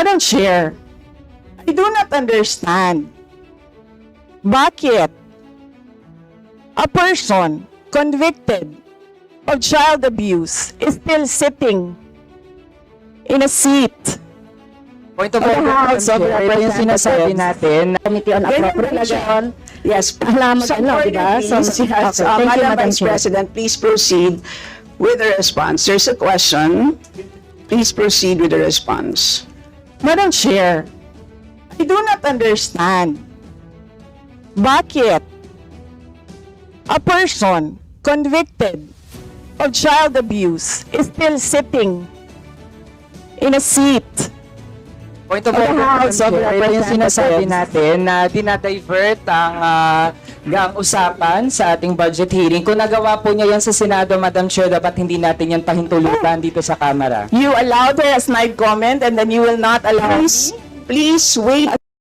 Madam Chair, I do not understand. Bakit a person convicted of child abuse is still sitting in a seat Point of order, House of. Ito yung sinasabi Representatives. natin. Committee on Appropriation. Yes, Halaman, Some ano, order, di ba? So, Yes, okay, uh, thank you, Madam Vice. President, please proceed with the response. There's a question. Please proceed with the response. Madam Chair, I do not understand. Bakit a person convicted of child abuse is still sitting in a seat Point of order, Chair. Ito yung sinasabi natin na dinadivert ang, ah, ang usapan sa ating budget hearing. Kung nagawa po niya yan sa Senado, Madam Chair, dapat hindi natin yan pahintulutan dito sa Kamara. You allowed her a snide comment and then you will not allow me? Please wait